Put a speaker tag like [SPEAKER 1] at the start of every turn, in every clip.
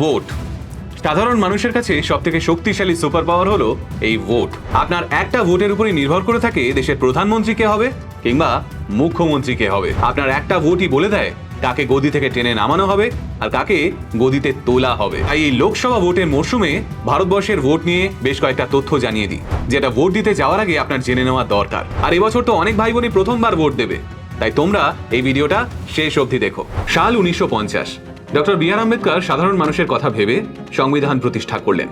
[SPEAKER 1] Vote. সাধারণ মানুষের কাছে সব থেকে শক্তিশালী সুপার পাওয়ার হলো এই ভোট। আপনার একটা ভোটের উপরই নির্ভর করে থাকে দেশের প্রধানমন্ত্রী কে হবে কিংবা মুখ্যমন্ত্রী কে হবে। আপনার একটা ভোটই বলে দেয় কাকে গদি থেকে টেনে নামানো হবে আর কাকে গদিতে তোলা হবে। তাই এই লোকসভা ভোটের মরশুমে ভারতবর্ষের ভোট নিয়ে বেশ কয়েকটা তথ্য জানিয়ে দিই। যেটা ভোট দিতে যাওয়ার আগে আপনার জেনে নেওয়া দরকার। আর এবছর তো অনেক ভাই বোনই প্রথমবার ভোট দেবে। তাই তোমরা এই ভিডিওটা শেষ অবধি দেখো। সাল উনিশশো পঞ্চাশ। ডক্টর বি আর আম্বেদকর সাধারণ মানুষের কথা ভেবে সংবিধান প্রতিষ্ঠা করলেন।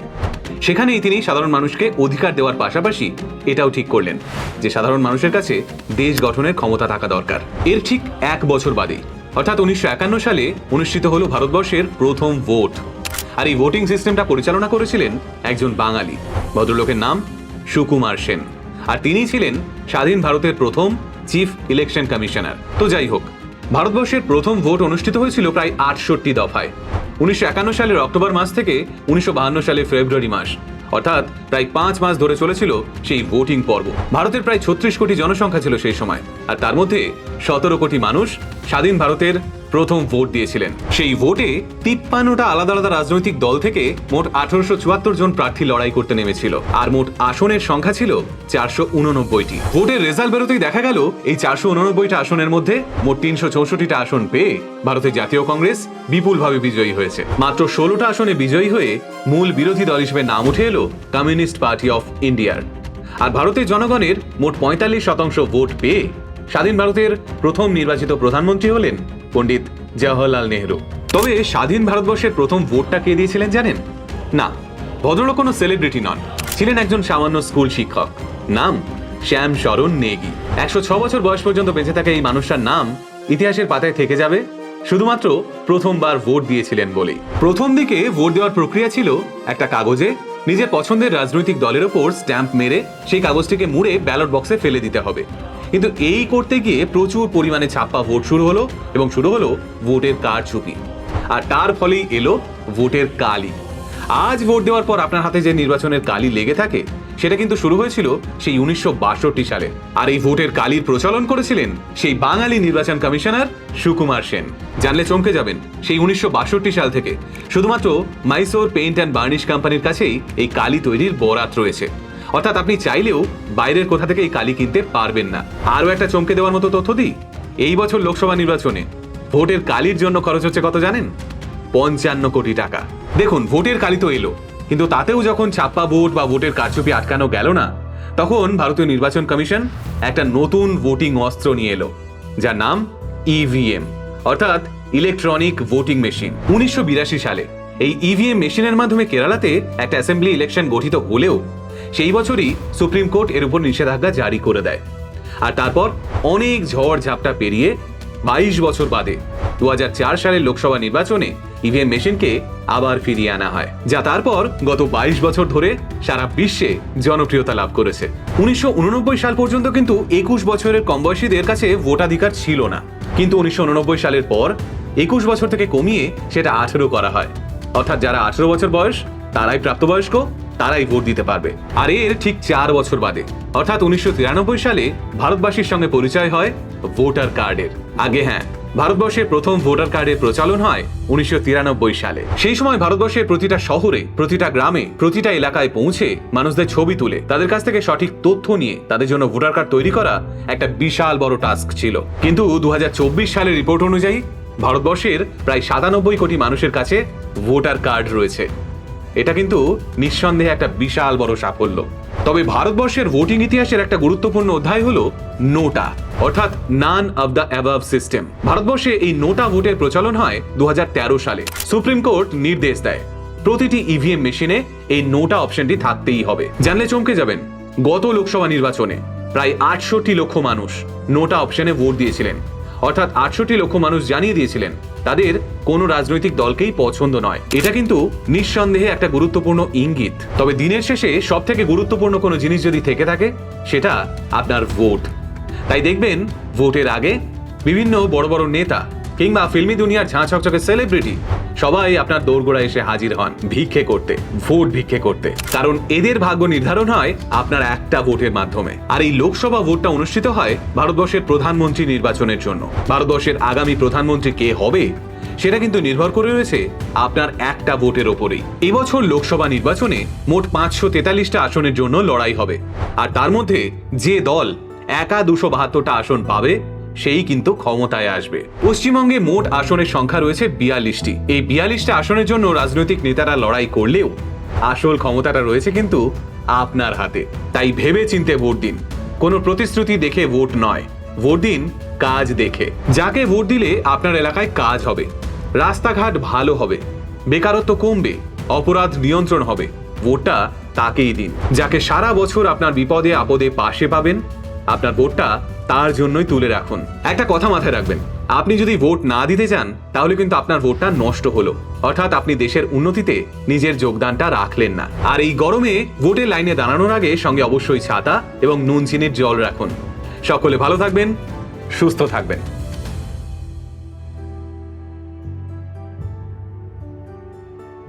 [SPEAKER 1] সেখানেই তিনি সাধারণ মানুষকে অধিকার দেওয়ার পাশাপাশি এটাও ঠিক করলেন যে সাধারণ মানুষের কাছে দেশ গঠনের ক্ষমতা থাকা দরকার। এর ঠিক এক বছর বাদেই অর্থাৎ উনিশশো একান্ন সালে অনুষ্ঠিত হলো ভারতবর্ষের প্রথম ভোট। আর এই ভোটিং সিস্টেমটা পরিচালনা করেছিলেন একজন বাঙালি, ভদ্রলোকের নাম সুকুমার সেন। আর তিনি ছিলেন স্বাধীন ভারতের প্রথম চিফ ইলেকশন কমিশনার। তো যাই হোক ভারতবর্ষের প্রথম ভোট অনুষ্ঠিত হয়েছিল প্রায় আটষট্টি দফায়। উনিশশো একান্ন সালের অক্টোবর মাস থেকে উনিশশো বাহান্ন সালের ফেব্রুয়ারি মাস। অর্থাৎ প্রায় পাঁচ মাস ধরে চলেছিল সেই ভোটিং পর্ব। ভারতের প্রায় ছত্রিশ কোটি জনসংখ্যা ছিল সেই সময়। আর তার মধ্যে সতেরো কোটি মানুষ স্বাধীন ভারতের প্রথম ভোট দিয়েছিলেন। সেই ভোটে তিপ্পান্নটা আলাদা আলাদা রাজনৈতিক দল থেকে মোট আঠারোশো চুয়াত্তর জন প্রার্থী লড়াই করতে নেমেছিল। আর মোট আসনের সংখ্যা ছিল চারশো উননব্বইটি। ভোটের রেজাল্ট বেরোতেই দেখা গেল, এই চারশো উননব্বইটা আসনের মধ্যে মোট তিনশো চৌষট্টিটা আসন পেয়ে ভারতের জাতীয় কংগ্রেস বিপুলভাবে বিজয়ী হয়েছে। মাত্র ষোলোটা আসনে বিজয়ী হয়ে মূল বিরোধী দল হিসেবে নাম উঠে এলো কমিউনিস্ট পার্টি অফ ইন্ডিয়ার। আর ভারতের জনগণের মোট পঁয়তাল্লিশ শতাংশ ভোট পেয়ে স্বাধীন ভারতের প্রথম নির্বাচিত প্রধানমন্ত্রী হলেন পণ্ডিত জওহরলাল নেহরু। তবে স্বাধীন ভারতবর্ষের প্রথম ভোটটা কে দিয়েছিলেন জানেন? না, ভদ্রলোক কোনো সেলিব্রিটি নন। ছিলেন একজন সামান্য স্কুল শিক্ষক। নাম শ্যাম শরণ নেগি। একশো ছ বছর বয়স পর্যন্ত বেঁচে থাকা এই মানুষটার নাম ইতিহাসের পাতায় থেকে যাবে। শুধুমাত্র প্রথমবার ভোট দিয়েছিলেন বলেই। প্রথম দিকে ভোট দেওয়ার প্রক্রিয়া ছিল একটা কাগজে। নিজের পছন্দের রাজনৈতিক দলের ওপর স্ট্যাম্প মেরে সেই কাগজটিকে মুড়ে ব্যালট বক্সে ফেলে দিতে হবে। কিন্তু এই করতে গিয়ে প্রচুর পরিমাণে ছাপ্পা ভোট শুরু হলো এবং শুরু হলো ভোটের কারচুপি আর তার ফলেই এলো ভোটের কালি। আজ ভোট দেওয়ার পর আপনার হাতে যে নির্বাচনের কালি লেগে থাকে, সেটা কিন্তু শুরু হয়েছিল সেই উনিশশো বাষট্টি সালে। আর এই ভোটের কালির প্রচলন করেছিলেন সেই বাঙালি নির্বাচন কমিশনার সুকুমার সেন। জানলে চমকে যাবেন সেই উনিশশো বাষট্টি সাল থেকে। শুধুমাত্র মাইসোর পেইন্ট অ্যান্ড বার্নিশ কোম্পানির কাছেই এই কালি তৈরির বরাত রয়েছে। অর্থাৎ আপনি চাইলেও বাইরের কোথা থেকে এই কালি কিনতে পারবেন না। আরও একটা চমকে দেওয়ার মতো তথ্য দিই। এই বছর লোকসভা নির্বাচনে ভোটের কালির জন্য খরচ হচ্ছে কত জানেন? পঞ্চান্ন কোটি টাকা। দেখুন, ভোটের কালি তো এলো, কিন্তু তাতেও যখন ছাপ্পা ভোট বা ভোটের কারচুপি আটকানো গেল না, তখন ভারতীয় নির্বাচন কমিশন একটা নতুন ভোটিং অস্ত্র নিয়ে এলো, যার নাম ইভিএম অর্থাৎ ইলেকট্রনিক ভোটিং মেশিন। উনিশশো বিরাশি সালে এই ইভিএম মেশিনের মাধ্যমে কেরালাতে একটা অ্যাসেম্বলি ইলেকশন গঠিত হলেও সেই বছরই সুপ্রিম কোর্ট এর উপর নিষেধাজ্ঞা জারি করে দেয়। আর তারপর অনেক ঝড় ঝাপটা পেরিয়ে বাইশ বছর বাদে দু হাজার চার সালের লোকসভা নির্বাচনে ইভিএম মেশিনকে আবার ফিরিয়ে আনা হয়। যা তারপর গত বাইশ বছর ধরে সারা বিশ্বে জনপ্রিয়তা লাভ করেছে। উনিশশো উননব্বই সাল পর্যন্ত কিন্তু একুশ বছরের কম বয়সীদের কাছে ভোটাধিকার ছিল না। কিন্তু উনিশশো উননব্বই সালের পর একুশ বছর থেকে কমিয়ে সেটা আঠেরো করা হয়। অর্থাৎ যারা আঠেরো বছর বয়স তারাই প্রাপ্তবয়স্ক, তারাই ভোট দিতে পারবে। আর এর ঠিক চার বছর বাদে, অর্থাৎ উনিশশো তিরানব্বই সালে ভারতবাসীর সঙ্গে পরিচয় হয় ভোটার কার্ডের। আগে হ্যাঁ ভারতবর্ষের প্রথম ভোটার কার্ডের প্রচলন হয় উনিশশো তিরানব্বই সালে। সেই সময় ভারতবর্ষের প্রতিটা শহরে, প্রতিটা গ্রামে, প্রতিটা এলাকায় পৌঁছে মানুষদের ছবি তুলে, তাদের কাছ থেকে সঠিক তথ্য নিয়ে তাদের জন্য ভোটার কার্ড তৈরি করা একটা বিশাল বড় টাস্ক ছিল। কিন্তু দু হাজার চব্বিশ সালের রিপোর্ট অনুযায়ী ভারতবর্ষের প্রায় সাতানব্বই কোটি মানুষের কাছে ভোটার কার্ড রয়েছে। এটা কিন্তু নিঃসন্দেহে একটা বিশাল বড় সাফল্য। তবে ভারতবর্ষের ভোটিং ইতিহাসের একটা গুরুত্বপূর্ণ অধ্যায় হলো নোটা, অর্থাৎ none of the above system ভারতবর্ষে এই নোটা ভোটের প্রচলন হয় দু হাজার তেরো সালে। সুপ্রিম কোর্ট নির্দেশ দেয়, প্রতিটি ইভিএম মেশিনে এই নোটা অপশনটি থাকতেই হবে। জানলে চমকে যাবেন, গত লোকসভা নির্বাচনে প্রায় আটষট্টি লক্ষ মানুষ নোটা অপশনে ভোট দিয়েছিলেন। অর্থাৎ আটষট্টি লক্ষ মানুষ জানিয়ে দিয়েছিলেন, তাদের কোনো রাজনৈতিক দলকেই পছন্দ নয়। এটা কিন্তু নিঃসন্দেহে একটা গুরুত্বপূর্ণ ইঙ্গিত। তবে দিনের শেষে সব থেকে গুরুত্বপূর্ণ কোনো জিনিস যদি থেকে থাকে, সেটা আপনার ভোট। তাই দেখবেন, ভোটের আগে বিভিন্ন বড় বড় নেতা কিংবা ফিল্মি দুনিয়ার ঝাঁ চকচকে সেলিব্রিটি সবাই আপনার দোরগোড়ায় এসে হাজির হন ভিক্ষে করতে, ভোট ভিক্ষে করতে। কারণ এদের ভাগ্য নির্ধারণ হয় আপনার একটা ভোটের মাধ্যমে। আর এই লোকসভা ভোটটা অনুষ্ঠিত হয় ভারতবর্ষের প্রধানমন্ত্রী নির্বাচনের জন্য। ভারতবর্ষের আগামী প্রধানমন্ত্রী কে হবে, সেটা কিন্তু নির্ভর করে রয়েছে আপনার একটা ভোটের ওপরেই। এবছর লোকসভা নির্বাচনে মোট পাঁচশো তেতাল্লিশটা আসনের জন্য লড়াই হবে। আর তার মধ্যে যে দল একা দুশো বাহাত্তরটা আসন পাবে সেই কিন্তু ক্ষমতায় আসবে। পশ্চিমবঙ্গে মোট আসনের সংখ্যা রয়েছে বিয়াল্লিশটি। এই বিয়াল্লিশটা আসনের জন্য রাজনৈতিক নেতারা লড়াই করলেও আসল ক্ষমতাটা রয়েছে কিন্তু আপনার হাতে। তাই ভেবে চিনতে ভোট দিন। কোনো প্রতিশ্রুতি দেখে ভোট নয়। ভোট দিন কাজ দেখে। যাকে ভোট দিলে আপনার এলাকায় কাজ হবে। রাস্তাঘাট ভালো হবে। বেকারত্ব কমবে। অপরাধ নিয়ন্ত্রণ হবে। ভোটটা তাকেই দিন। যাকে সারা বছর আপনার বিপদে আপদে পাশে পাবেন, আপনার ভোটটা তার জন্যই তুলে রাখুন। একটা কথা মাথায় রাখবেন, আপনি যদি ভোট না দিতে চান, তাহলে কিন্তু আপনার ভোটটা নষ্ট হলো। অর্থাৎ আপনি দেশের উন্নতিতে নিজের যোগদানটা রাখলেন না। আর এই গরমে ভোটের লাইনে দাঁড়ানোর আগে সঙ্গে অবশ্যই ছাতা এবং নুন, চিনির জল রাখুন। সকলে ভালো থাকবেন, সুস্থ থাকবেন।